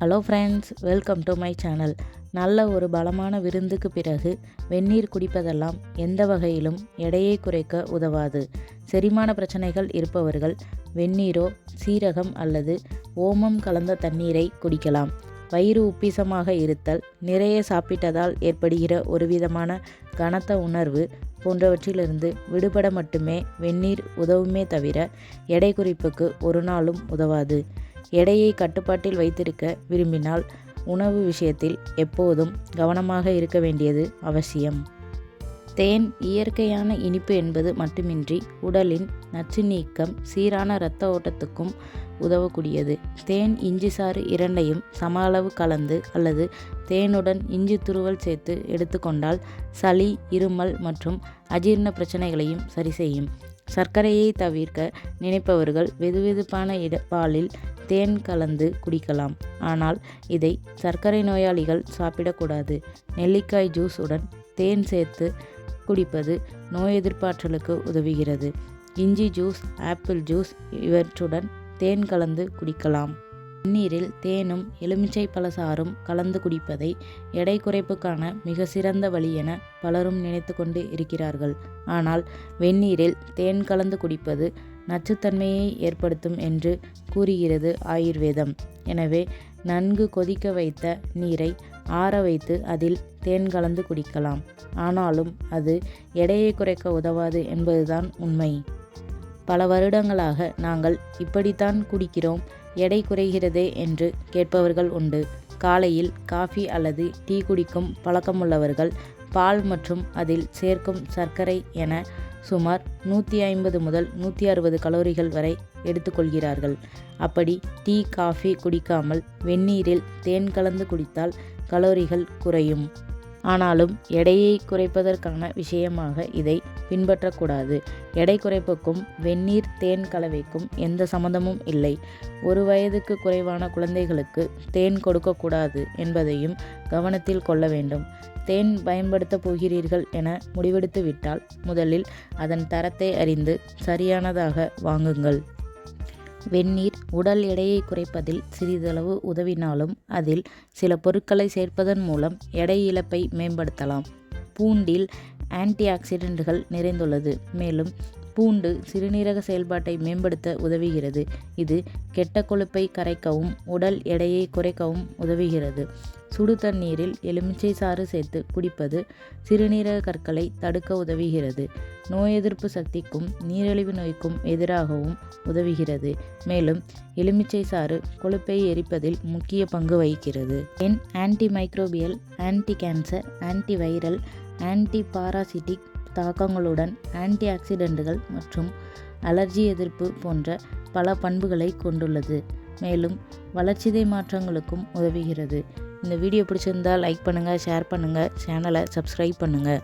Hello friends welcome to my channel நல்ல ஒரு பலமான விருந்துக்கு பிறகு வெந்நீர் குடிப்பதெல்லாம் எந்த வகையிலும் எடையை குறைக்க உதவாது. செரிமான பிரச்சனைகள் இருப்பவர்கள் வெந்நீரோ சீரகம் அல்லது ஓமம் கலந்த தண்ணீரை குடிக்கலாம். வயிறு உப்பிசமாக இருத்தல் நிறைய சாப்பிட்டதால் ஏற்படுகிற ஒரு விதமான கனத்த உணர்வு போன்றவற்றிலிருந்து விடுபட மட்டுமே வெந்நீர் உதவுமே தவிர எடை குறிப்புக்கு ஒரு நாளும் உதவாது. எடையை கட்டுப்பாட்டில் வைத்திருக்க விரும்பினால் உணவு விஷயத்தில் எப்போதும் கவனமாக இருக்க வேண்டியது அவசியம். தேன் இயற்கையான இனிப்பு என்பது மட்டுமின்றி உடலின் நச்சு நீக்கம் சீரான இரத்த ஓட்டத்துக்கும் உதவக்கூடியது. தேன் இஞ்சி சாறு இரண்டையும் சம அளவு கலந்து அல்லது தேனுடன் இஞ்சி துருவல் சேர்த்து எடுத்துக்கொண்டால் சளி இருமல் மற்றும் அஜீரண பிரச்சனைகளையும் சரி செய்யும் சர்க்கரையை தவிர்க்க நினைப்பவர்கள் வெதுவெதுப்பான இட பாலில் தேன் கலந்து குடிக்கலாம். ஆனால் இதை சர்க்கரை நோயாளிகள் சாப்பிடக்கூடாது. நெல்லிக்காய் ஜூஸ் உடன் தேன் சேர்த்து குடிப்பது நோய் எதிர்ப்பாற்றலுக்கு உதவுகிறது. இஞ்சி ஜூஸ் ஆப்பிள் ஜூஸ் இவற்றுடன் தேன் கலந்து குடிக்கலாம். வெந்நீரில் தேனும் எலுமிச்சை பழசாறும் கலந்து குடிப்பதை எடை குறைப்புக்கான மிக சிறந்த வழி என பலரும் நினைத்து கொண்டு இருக்கிறார்கள். ஆனால் வெந்நீரில் தேன் கலந்து குடிப்பது நச்சுத்தன்மையை ஏற்படுத்தும் என்று கூறுகிறது ஆயுர்வேதம். எனவே நன்கு கொதிக்க வைத்த நீரை ஆற வைத்து அதில் தேன் கலந்து குடிக்கலாம். ஆனாலும் அது எடையை குறைக்க உதவாது என்பதுதான் உண்மை. பல வருடங்களாக நாங்கள் இப்படித்தான் குடிக்கிறோம் எடை குறைகிறதே என்று கேட்பவர்கள் உண்டு. காலையில் காஃபி அல்லது டீ குடிக்கும் பழக்கமுள்ளவர்கள் பால் மற்றும் அதில் சேர்க்கும் சர்க்கரை என சுமார் நூற்றி ஐம்பது முதல் நூற்றி அறுபது கலோரிகள் வரை எடுத்துக்கொள்கிறார்கள். அப்படி டீ காஃபி குடிக்காமல் வெந்நீரில் தேன் கலந்து குடித்தால் கலோரிகள் குறையும். ஆனாலும் எடையை குறைப்பதற்கான விஷயமாக இதை பின்பற்றக்கூடாது. எடை குறைப்புக்கும் வெந்நீர் தேன் கலவைக்கும் எந்த சம்மந்தமும் இல்லை. ஒரு வயதுக்கு குறைவான குழந்தைகளுக்கு தேன் கொடுக்கக்கூடாது என்பதையும் கவனத்தில் கொள்ள வேண்டும். தேன் பயன்படுத்தப் போகிறீர்கள் என முடிவெடுத்துவிட்டால் முதலில் அதன் தரத்தை அறிந்து சரியானதாக வாங்குங்கள். வெந்நீர் உடல் எடையை குறைப்பதில் சிறிதளவு உதவினாலும் அதில் சில பொருட்களை சேர்ப்பதன் மூலம் எடை இழப்பை மேம்படுத்தலாம். பூண்டில் ஆன்டி ஆக்சிடென்ட்கள் நிறைந்துள்ளது. மேலும் பூண்டு சிறுநீரக செயல்பாட்டை மேம்படுத்த உதவுகிறது. இது கெட்ட கொழுப்பை கரைக்கவும் உடல் எடையை குறைக்கவும் உதவுகிறது. சுடு தண்ணீரில் எலுமிச்சை சாறு சேர்த்து குடிப்பது சிறுநீரக கற்களை தடுக்க உதவுகிறது. நோய் எதிர்ப்பு சக்திக்கும் நீரிழிவு நோய்க்கும் எதிராகவும் உதவுகிறது. மேலும் எலுமிச்சை சாறு கொழுப்பை எரிப்பதில் முக்கிய பங்கு வகிக்கிறது. என் anti microbial anti cancer anti viral anti parasitic தாக்கங்களுடன் anti ஆக்சிடென்ட்டுகள் மற்றும் அலர்ஜி எதிர்ப்பு போன்ற பல பண்புகளை கொண்டுள்ளது. மேலும் வளர்ச்சிதை மாற்றங்களுக்கும் உதவுகிறது. இந்த வீடியோ பிடிச்சிருந்தால் லைக் பண்ணுங்கள் ஷேர் பண்ணுங்கள் சேனலை சப்ஸ்கிரைப் பண்ணுங்கள்